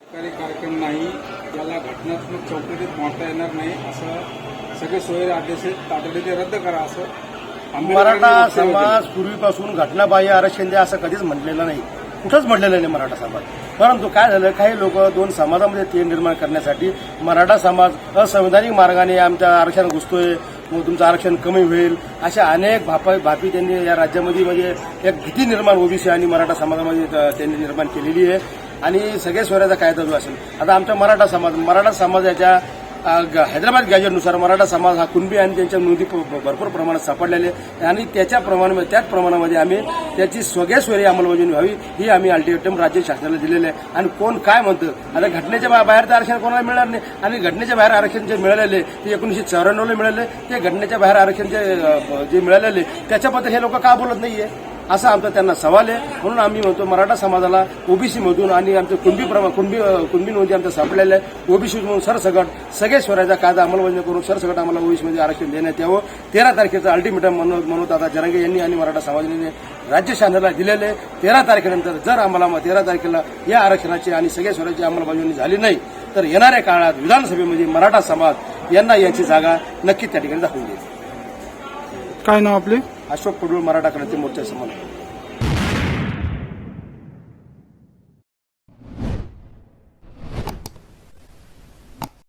कार्यक्रम नाही याला घटनात्मक चौकटीत मोडता येणार नाही असं सगळे सोयरे अध्यक्ष तातडीने रद्द करा असं मराठा. समाज पूर्वीपासून घटनाबाह्य आरक्षण द्या असं कधीच म्हटलेलं नाही. कुठंच म्हटलेलं नाही मराठा समाज. परंतु काय झालं? काही लोक दोन समाजामध्ये ते निर्माण करण्यासाठी मराठा समाज असंवैधानिक मार्गाने आमच्या आरक्षण घुसतोय. तुमचं आरक्षण कमी होईल अशा अनेक भापा भापी त्यांनी या राज्यामध्ये म्हणजे एक भीती निर्माण ओबीसी आणि मराठा समाजामध्ये त- त्यांनी निर्माण केलेली आहे. आणि सगळ्या स्वराचा कायदा जो असेल आता आमच्या मराठा समाज मराठा समाजाच्या हैदराबाद गॅजेटनुसार मराठा समाज हा कुणबी आणि त्यांच्या नोंदी भरपूर प्रमाणात सापडलेले आहे. आणि त्याच्या प्रमाणामध्ये त्याच प्रमाणामध्ये आम्ही त्याची स्वगेस्वरी अंमलबजावणी व्हावी ही आम्ही अल्टिमेटम राज्य शासनाला दिलेलं आहे. आणि कोण काय म्हणतं? आता घटनेच्या बा- बाहेरचं आरक्षण कोणाला मिळणार नाही. आणि घटनेच्या बाहेर आरक्षण जे मिळालेले ते एकोणीसशे चौऱ्याण्णवला मिळाले ते घटनेच्या बाहेर आरक्षण जे जे मिळालेले त्याच्याबद्दल हे लोक का बोलत नाहीये? असा आमचा त्यांना सवाल आहे. म्हणून आम्ही म्हणतो मराठा समाजाला ओबीसी मधून आणि आमच्या कुणबी प्रमा कुणबी कुणबी नोंदी आमच्या सापडलेल्या आहे. ओबीसी म्हणून सरसगट सगळे स्वराज्याचा कायदा अंमलबजावणी करून सरसगट आम्हाला ओबीसीमध्ये आरक्षण देण्यात यावं. तेरा तारखेचं अल्टिमेटम म्हणून म्हणून आता जरांगे यांनी आणि मराठा समाजाने राज्य शासनाला दिलेले तेरा तारखेनंतर जर आम्हाला तेरा तारखेला या आरक्षणाची आणि सगळ्या स्वराज्याची अंमलबजावणी झाली नाही तर येणाऱ्या काळात विधानसभेमध्ये मराठा समाज यांना याची जागा नक्की त्या ठिकाणी दाखवून देईल. काय नाव आपले? अशोक पडूळ मराठा क्रांती मोर्चा समन्वय